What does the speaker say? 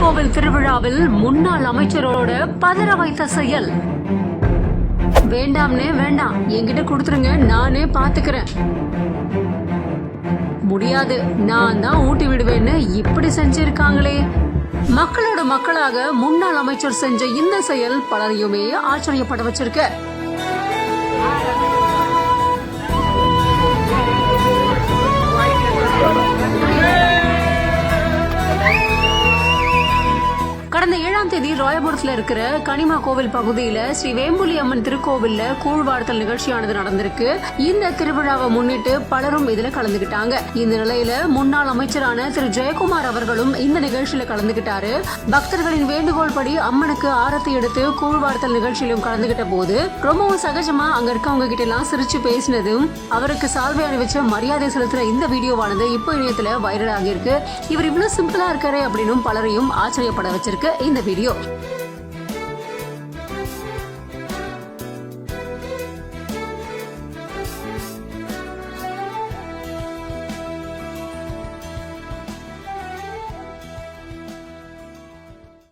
கோவில் திருவிழாவில் முன்னாள் அமைச்சரோட பதற வைத்த செயல். வேண்டாம்னே வேண்டாம். என்கிட்ட கொடுத்துருங்க நானே பாத்துக்கிறேன். முடியாது. நான் தான் ஊட்டி விடுவேன்னு இப்படி செஞ்சிருக்காங்களே. மக்களோட மக்களாக முன்னாள் அமைச்சர் செஞ்ச இந்த செயல் பலரையுமே ஆச்சரியப்பட வச்சிருக்க. கடந்த ஏழாம் தேதி ராயபுரத்தில் இருக்கிற கனிமா கோவில் பகுதியில ஸ்ரீ வேம்புலி அம்மன் திருக்கோவில்ல கூழ்வார்த்தல் நிகழ்ச்சியானது நடந்திருக்கு. இந்த திருவிழாவை முன்னிட்டு பலரும் இதுல கலந்துகிட்டாங்க. இந்த நிலையில முன்னாள் அமைச்சரான திரு ஜெயக்குமார் அவர்களும் இந்த நிகழ்ச்சியில கலந்துகிட்டாரு. பக்தர்களின் வேண்டுகோள் படி அம்மனுக்கு ஆரத்தி எடுத்து கூழ்வார்த்தல் நிகழ்ச்சியிலும் கலந்துகிட்ட போது ரொம்பவும் சகஜமா அங்க இருக்கவங்க கிட்ட எல்லாம் சிரிச்சு பேசினதும் அவருக்கு சால்வை அணிவிச்ச மரியாதை செலுத்துற இந்த வீடியோவானது இப்போ இணையத்துல வைரல் ஆகியிருக்கு இவர் இவ்வளவு சிம்பிளா இருக்காரு அப்படின்னு பலரையும் ஆச்சரியப்பட வச்சிருக்கு. இந்த வீடியோ.